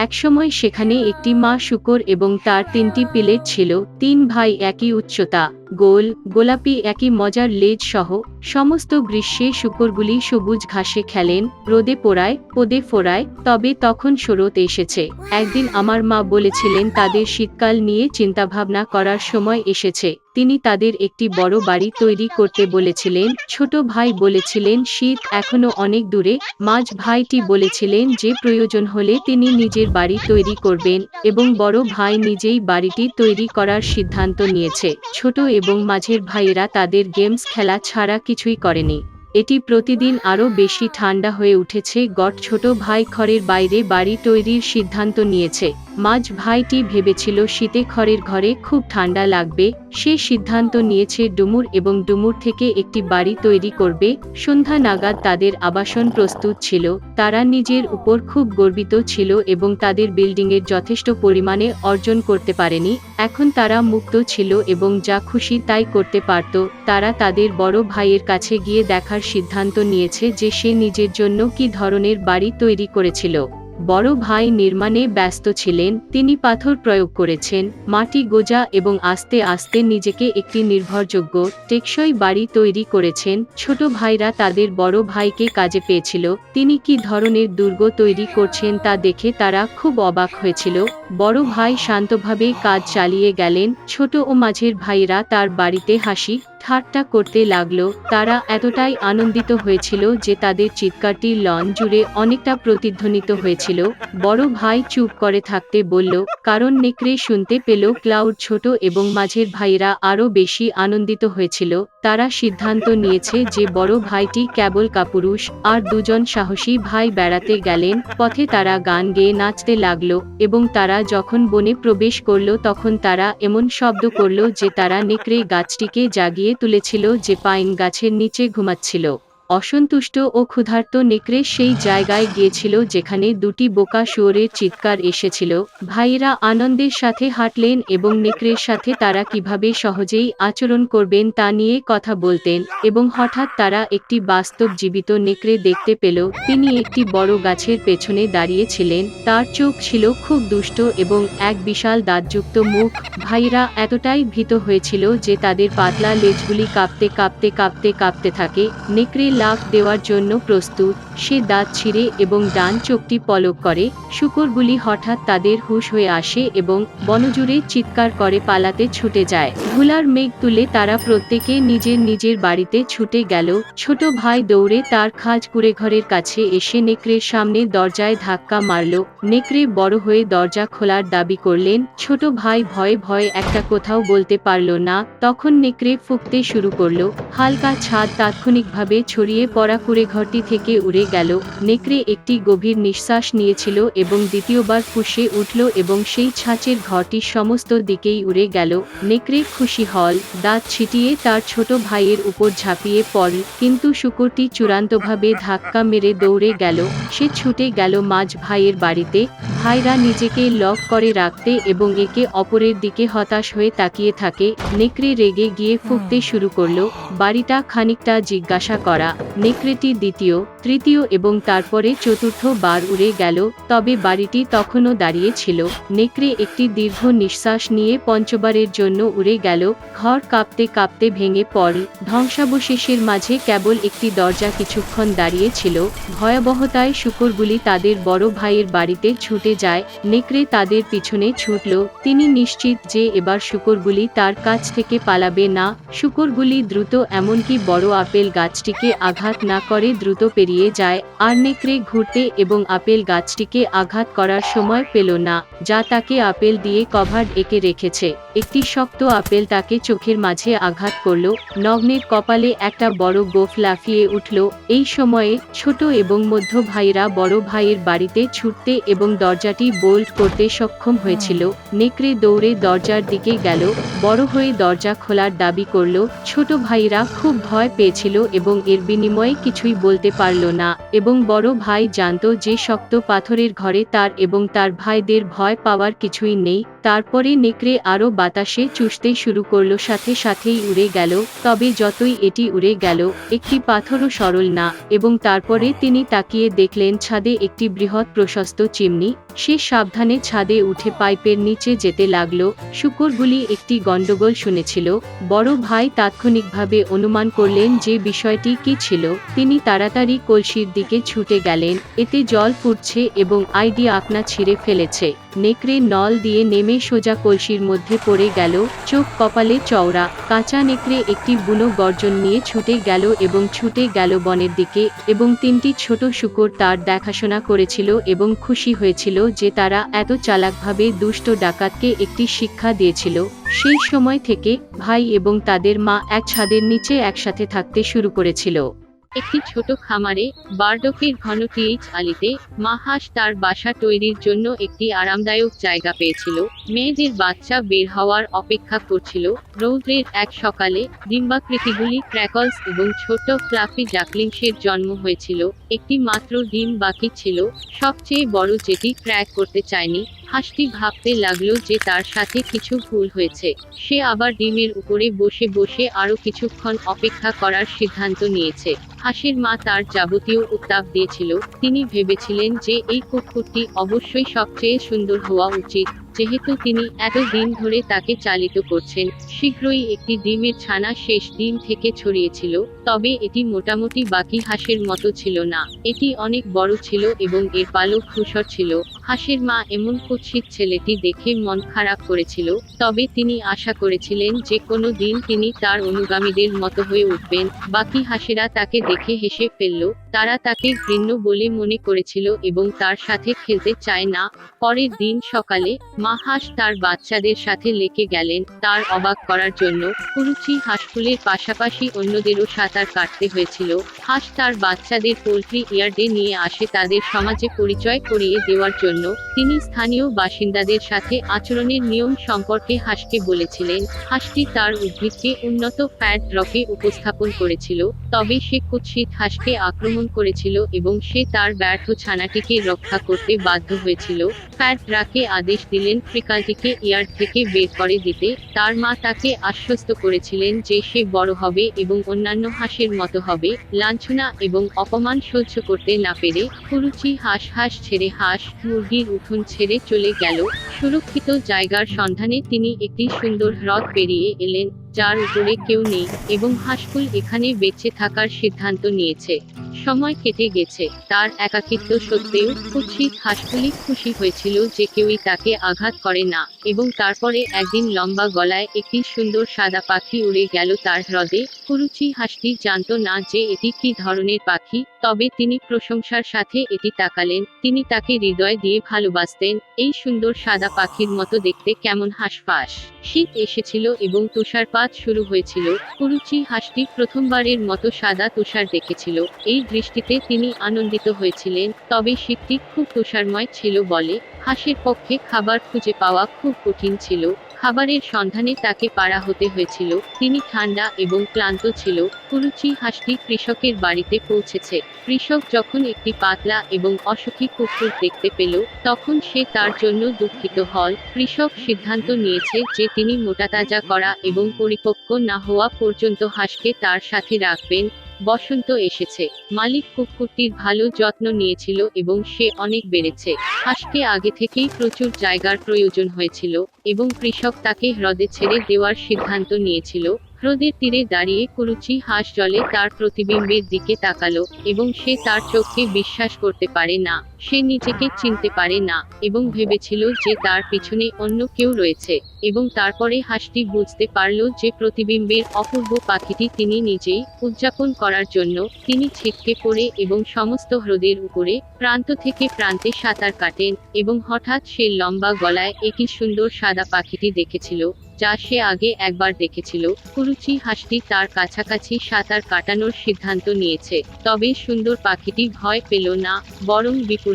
একসময় সেখানে একটি মা শুকর এবং তার তিনটি পিলেট ছিল তিন ভাই একই উচ্চতা। গোল, গোলাপি একই মজার লেজ সহ সমস্ত গ্রীষ্মে শুকরগুলি সবুজ ঘাসে খেলেন, রোদে পোড়ায়, পদে ফোড়ায়, তবে তখন শরৎ এসেছে। একদিন আমার মা বলেছিলেন, তাদের শীতকাল নিয়ে চিন্তাভাবনা করার সময় এসেছে। তিনি তাদের একটি বড় বাড়ি তৈরি করতে বলেছিলেন। ছোট ভাই বলেছিলেন, শীত এখনও অনেক দূরে। মাঝ ভাইটি বলেছিলেন যে, প্রয়োজন হলে তিনি নিজের বাড়ি তৈরি করবেন এবং বড় ভাই নিজেই বাড়িটি তৈরি করার সিদ্ধান্ত নিয়েছে। ছোট এবং মাঝের ভাইয়েরা তাদের গেমস খেলা ছাড়া কিছুই করেনি। এটি প্রতিদিন আরও বেশি ঠান্ডা হয়ে উঠেছে। গট ছোট ভাই খড়ের বাইরে বাড়ি তৈরির সিদ্ধান্ত নিয়েছে। মাঝ ভাইটি ভেবেছিল শীতে খড়ের ঘরে খুব ঠান্ডা লাগবে, সে সিদ্ধান্ত নিয়েছে ডুমুর এবং ডুমুর থেকে একটি বাড়ি তৈরি করবে, সন্ধ্যা নাগাদ তাদের আবাসন প্রস্তুত ছিল, তারা নিজের উপর খুব গর্বিত ছিল এবং তাদের বিল্ডিংয়ের যথেষ্ট পরিমাণে অর্জন করতে পারেনি, এখন তারা মুক্ত ছিল এবং যা খুশি তাই করতে পারত, তারা তাদের বড় ভাইয়ের কাছে গিয়ে দেখার সিদ্ধান্ত নিয়েছে যে সে নিজের জন্য কি ধরনের বাড়ি তৈরি করেছিল। বড় ভাই নির্মাণে ব্যস্ত ছিলেন, তিনি পাথর প্রয়োগ করেছেন, মাটি গোজা এবং আস্তে আস্তে নিজেকে একটি নির্ভরযোগ্য, টেকসই বাড়ি তৈরি করেছেন, ছোট ভাইরা তাদের বড় ভাইকে কাজে পেয়েছিল, তিনি কি ধরনের দুর্গ তৈরি করছেন তা দেখে তারা খুব অবাক হয়েছিল, বড় ভাই শান্তভাবে কাজ চালিয়ে গেলেন, ছোট ও মাঝের ভাইরা তার বাড়িতে হাসি ঠাট্টা করতে লাগল, তারা এতটাই আনন্দিত হয়েছিল যে তাদের চিৎকারটি লন জুড়ে অনেকটা প্রতিধ্বনিত হয়েছিল। বড় ভাই চুপ করে থাকতে বলল, কারণ নেকড়ে শুনতে পেল ক্লাউড ছোট এবং মাঝের ভাইরা আরও বেশি আনন্দিত হয়েছিল। তারা সিদ্ধান্ত নিয়েছে যে বড় ভাইটি কেবল কাপুরুষ আর দুজন সাহসী ভাই বেড়াতে গেলেন, পথে তারা গান গেয়ে নাচতে লাগল এবং তারা যখন বনে প্রবেশ করল তখন তারা এমন শব্দ করল যে তারা নেকড়ে গাছটিকে জাগিয়ে তুলেছিল যে পাইন গাছের নিচে ঘুমাচ্ছিল। অসন্তুষ্ট ও ক্ষুধার্ত নেকড়ে সেই জায়গায় গিয়েছিল যেখানে দুটি বোকা শুয়োরের চিৎকার এসেছিল। ভাইয়েরা আনন্দের সাথে হাঁটলেন এবং নেকড়ের সাথে তারা কীভাবে সহজেই আচরণ করবেন তা নিয়ে কথা বলতেন এবং হঠাৎ তারা একটি বাস্তব জীবিত নেকড়ে দেখতে পেল। তিনি একটি বড় গাছের পেছনে দাঁড়িয়েছিলেন তার চোখ ছিল খুব দুষ্ট এবং এক বিশাল দাঁতযুক্ত মুখ। ভাইরা এতটাই ভীত হয়েছিল যে তাদের পাতলা লেজগুলি কাঁপতে কাঁপতে কাঁপতে কাঁপতে থাকে। নেকড়ে লাফ দেওয়ার জন্য প্রস্তুত, সে দাঁত ছিঁড়ে এবং ডান চোখটি পলক করে, শুকরগুলি হঠাৎ তাদের হুশ হয়ে আসে এবং বনজুড়ে চিৎকার করে পালাতে ছুটে যায়। ধুলার মেঘ তুলে তারা প্রত্যেকে নিজের নিজের বাড়িতে ছুটে গেল। ছোট ভাই দৌড়ে তার খাজ কুড়ে ঘরের কাছে এসে নেকড়ের সামনে দরজায় ধাক্কা মারল। নেকড়ে বড় হয়ে দরজা খোলার দাবি করলেন, ছোট ভাই ভয়ে ভয়ে একটা কোথাও বলতে পারল না। তখন নেকড়ে ফুঁকতে শুরু করল। হালকা ছাদ তাৎক্ষণিকভাবে ছড়িয়ে পড়া কুড়ে ঘরটি থেকে উড়ে গেল। নেকড়ে একটি গভীর নিঃশ্বাস নিয়েছিল এবং দ্বিতীয়বার ফুসে উঠল এবং সেই ছাঁচের ঘরটি সমস্ত দিকেই উড়ে গেল। নেকড়ে খুশি হল, দাঁত ছিটিয়ে তার ছোট ভাইয়ের উপর ঝাঁপিয়ে পড়ল, কিন্তু শুকুরটি চূড়ান্তভাবে ধাক্কা মেরে দৌড়ে গেল। সে ছুটে গেল মাঝ ভাইয়ের বাড়িতে। ভাইরা নিজেকে লক করে রাখতে এবং একে অপরের দিকে হতাশ হয়ে তাকিয়ে থাকে। নেকড়ে রেগে গিয়ে ফুঁকতে শুরু করল। বাড়িটা খানিকটা জিজ্ঞাসা করা নেকড়েটি দ্বিতীয়, তৃতীয় এবং তারপরে চতুর্থ বার উড়ে গেল, তবে বাড়িটি তখনও দাঁড়িয়ে ছিল। নেকড়ে একটি দীর্ঘ নিঃশ্বাস নিয়ে পঞ্চবারের জন্য উড়ে গেল, ঘর কাঁপতে কাঁপতে ভেঙে পড়ল ধ্বংসাবশেষের মাঝে কেবল একটি দরজা কিছুক্ষণ দাঁড়িয়ে ছিল। ভয়াবহতায় শুকরগুলি তাদের বড় ভাইয়ের বাড়িতে ছুটে যায়। নেকড়ে তাদের পিছনে ছুটল, তিনি নিশ্চিত যে এবার শুকরগুলি তার কাছ থেকে পালাবে না। শুকরগুলি দ্রুত এমনকি বড় আপেল গাছটিকে আঘাত না করে দ্রুত পেরিয়ে যায়। আর নেকড়ে ঘুরতে এবং আপেল গাছটিকে আঘাত করার সময় পেল না, যা তাকে আপেল দিয়ে কভার এঁকে রেখেছে। একটি শক্ত আপেল তাকে চোখের মাঝে আঘাত করল, নগ্নের কপালে একটা বড় গোফ লাফিয়ে উঠল। এই সময়ে ছোট এবং মধ্য ভাইরা বড় ভাইয়ের বাড়িতে ছুটতে এবং দরজাটি বোল্ট করতে সক্ষম হয়েছিল। নেকড়ে দৌড়ে দরজার দিকে গেল, বড় হয়ে দরজা খোলার দাবি করল। ছোট ভাইরা খুব ভয় পেয়েছিল এবং এর বিনিময়ে কিছুই বলতে পারল না এবং বড় ভাই জানত যে শক্ত পাথরের ঘরে তার এবং তার ভাইদের ভয় পাওয়ার কিছুই নেই। তারপরে নেকড়ে আরও বাতাসে চুষতে শুরু করল, সাথে সাথেই উড়ে গেল। তবে যতই এটি উড়ে গেল, একটি পাথরও সরল না এবং তারপরে তিনি তাকিয়ে দেখলেন, ছাদে একটি বৃহৎ প্রশস্ত চিমনি। সে সাবধানে ছাদে উঠে পাইপের নিচে যেতে লাগল। শুকুরগুলি একটি গন্ডগোল শুনেছিল। বড় ভাই তাৎক্ষণিকভাবে অনুমান করলেন যে বিষয়টি কি ছিল তিনি তাড়াতাড়ি কলসির দিকে ছুটে গেলেন, এতে জল ফুটছে এবং আইডি আপনা ছিঁড়ে ফেলেছে। নেকড়ে নল দিয়ে নেমে সোজা কলসির মধ্যে পড়ে গেল, চোখ কপালে চওড়া, কাঁচা নেকড়ে একটি বুনো গর্জন নিয়ে ছুটে গেল এবং ছুটে গেল বনের দিকে এবং তিনটি ছোট শুকর তার দেখাশোনা করেছিল এবং খুশি হয়েছিল যে তারা এত চালাকভাবে দুষ্ট ডাকাতকে একটি শিক্ষা দিয়েছিল। সেই সময় থেকে ভাই এবং তাদের মা এক ছাদের নিচে একসাথে থাকতে শুরু করেছিল। একটি ছোট খামারে বার্ডকের ঘন টিএইচ আলিতে মা হাঁস তার বাসা তৈরির জন্য একটি আরামদায়ক জায়গা পেয়েছিল। মেয়েদের বাচ্চা বের হওয়ার অপেক্ষা করছিল। রৌদ্রের এক সকালে ডিম্বাকৃতিগুলি ক্র্যাকলস এবং ছোট ফ্লাফি জাকলিংসের জন্ম হয়েছিল। একটি মাত্র ডিম বাকি ছিল। সবচেয়ে বড় যেটি ক্র্যাক করতে চায়নি হাঁসটি ভাবতে লাগল যে তার সাথে কিছু ভুল হয়েছে। সে আবার ডিমের উপরে বসে বসে আরও কিছুক্ষণ অপেক্ষা করার সিদ্ধান্ত নিয়েছে। হাসির মা তার যাবতীয় উত্তাপ দিয়েছিল। তিনি ভেবেছিলেন যে এই কুকুরটি অবশ্যই সবচেয়ে সুন্দর হওয়া উচিত। যেহেতু তিনি এত দিন ধরে তাকে চালিত করছেন, শীঘ্রই একটি ডিমের ছানা শেষ ডিম থেকে ছড়িয়েছিল, তবে এটি মোটামুটি বাকি হাঁসের মতো ছিল না। এটি অনেক বড় ছিল এবং এর পালক ধূসর ছিল। হাঁসের মা এমন কুৎসিত ছেলেটি দেখে মন খারাপ করেছিল, তবে তিনি আশা করেছিলেন যে কোনো দিন তিনি তার অনুগামীদের মতো হয়ে উঠবেন। বাকি হাঁসেরা তাকে দেখে হেসে ফেলল তারা তাকে ঘৃণ্য বলে মনে করেছিল এবং তার সাথে খেলতে চায় না। পরের দিন সকালে মা হাঁস তার বাচ্চাদের সাথে লেকে গেলেন। তার অবাক করার জন্য কুরুচি হাঁসফুলের পাশাপাশি অন্যদেরও সাঁতার কাটতে হয়েছিল। হাঁস তার বাচ্চাদের পোলট্রি ইয়ার্ডে নিয়ে আসে তাদের সমাজে পরিচয় করিয়ে দেওয়ার জন্য। তিনি স্থানীয় বাসিন্দাদের সাথে আচরণের নিয়ম সম্পর্কে হাঁসকে বলেছিলেন। হাঁসটি তার উদ্ভিদকে উন্নত ফ্যাট রকে উপস্থাপন করেছিল। তবে সে কুৎসিত হাঁসকে আক্রমণ করেছিল এবং সে তার ব্যর্থ ছানাটিকে রক্ষা করতে বাধ্য হয়েছিল। ফ্যাট রাকে আদেশ দিলেন ফ্রিকালটিকে ইয়ার্ড থেকে বের করে দিতে। তার মা তাকে আশ্বস্ত করেছিলেন যে সে বড় হবে এবং অন্যান্য হাঁসের মতো হবে। লাঞ্ছনা এবং অপমান সহ্য করতে না পেরে কুরুচি হাঁস হাঁস ছেড়ে হাঁস, মুরগির উঠোন ছেড়ে চলে গেল। সুরক্ষিত জায়গার সন্ধানে তিনি একটি সুন্দর হ্রদ পেরিয়ে এলেন, যার উপরে কেউ নেই এবং হাঁসফুল এখানে বেঁচে থাকার সিদ্ধান্ত নিয়েছে। সময় কেটে গেছে। তার একাকিত্ব সত্ত্বেও কুৎসিত হাঁসফুলি খুশি হয়েছিল যে কেউই তাকে আঘাত করে না এবং তারপরে একদিন লম্বা গলায় একটি সুন্দর সাদা পাখি উড়ে গেল তার হ্রদে। কুরুচি হাঁসটি জানত না যে এটি কি ধরনের পাখি, তবে তিনি প্রশংসার সাথে এটি তাকালেন। তিনি তাকে হৃদয় দিয়ে ভালোবাসতেন। এই সুন্দর সাদা পাখির মতো দেখতে কেমন হাঁসফাঁস। শীত এসেছিল এবং তুষারপাত শুরু হয়েছিল। কুরুচি হাঁসটি প্রথমবারের মতো সাদা তুষার দেখেছিল। এই দৃষ্টিতে তিনি আনন্দিত হয়েছিলেন, তবে শীতটি খুব তুষারময় ছিল বলে। হাঁসের পক্ষে খাবার খুঁজে পাওয়া খুব কঠিন ছিল। খাবারের সন্ধানে তাকে পাড়া হতে হয়েছিল। তিনি ঠান্ডা এবং ক্লান্ত ছিল। কুরুচি হাঁসটি কৃষকের বাড়িতে পৌঁছেছে। কৃষক যখন একটি পাতলা এবং অসুখী কুকুর দেখতে পেল, তখন সে তার জন্য দুঃখিত হল। কৃষক সিদ্ধান্ত নিয়েছে যে তিনি মোটাতাজা করা এবং পরিপক্ক না হওয়া পর্যন্ত হাঁসকে তার সাথে রাখবেন। বসন্ত এসেছে। মালিক কুকুরটির ভালো যত্ন নিয়েছিল এবং সে অনেক বেড়েছে। হাঁসকে আগে থেকেই প্রচুর জায়গার প্রয়োজন হয়েছিল এবং কৃষক তাকে হ্রদে ছেড়ে দেওয়ার সিদ্ধান্ত নিয়েছিল। হ্রদের তীরে দাঁড়িয়ে কুরুচি হাঁস জলে তার প্রতিবিম্বের দিকে তাকালো এবং সে তার চোখকে বিশ্বাস করতে পারে না। সে নিজেকে চিনতে পারে না এবং ভেবেছিল যে তার পিছনে অন্য কেউ রয়েছে এবং তারপরে হাঁসটি বুঝতে পারল যে প্রতিবিম্বের অপূর্ব পাখিটি তিনি নিজেই উদযাপন করার জন্য তিনি ছিটকে পড়ে এবং সমস্ত হ্রদের উপরে প্রান্ত থেকে প্রান্তে সাঁতার কাটেন এবং হঠাৎ সে লম্বা গলায় একটি সুন্দর সাদা পাখিটি দেখেছিল, যা সে আগে একবার দেখেছিল। কুরুচি হাঁসটি তার কাছাকাছি সাঁতার কাটানোর সিদ্ধান্ত নিয়েছে, তবে সুন্দর পাখিটি ভয় পেল না, বরং বিপরীতে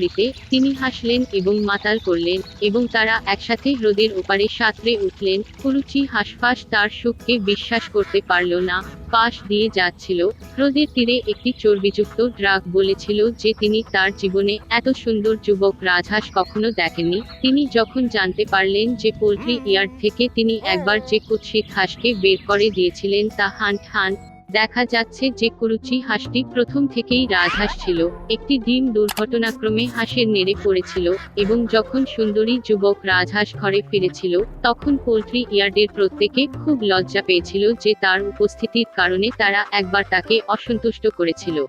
তিনি হাসলেন এবং মাতাল করলেন, এবং তারা একসাথে হ্রদের ওপারে সাঁতরে উঠলেন। কুরুচি হাঁসফাঁস তার সুখকে বিশ্বাস করতে পারল না। পাশ দিয়ে যাচ্ছিল। হ্রদের তীরে একটি চর্বিযুক্ত ড্রাগ বলেছিল যে তিনি তার জীবনে এত সুন্দর যুবক রাজহাঁস কখনো দেখেননি। তিনি যখন জানতে পারলেন যে পোল্ট্রি ইয়ার্ড থেকে তিনি একবার যে কুৎসিত হাঁসকে বের করে দিয়েছিলেন তা হান্ট হান দেখা যাচ্ছে যে কুরুচি হাঁসটি প্রথম থেকেই রাজহাঁস ছিল, একটি দিন দুর্ঘটনাক্রমে হাঁসের নেড়ে পড়েছিল এবং যখন সুন্দরী যুবক রাজহাঁস ঘরে ফিরেছিল, তখন পোলট্রি ইয়ার্ডের প্রত্যেকে খুব লজ্জা পেয়েছিল যে তার উপস্থিতির কারণে তারা একবার তাকে অসন্তুষ্ট করেছিল।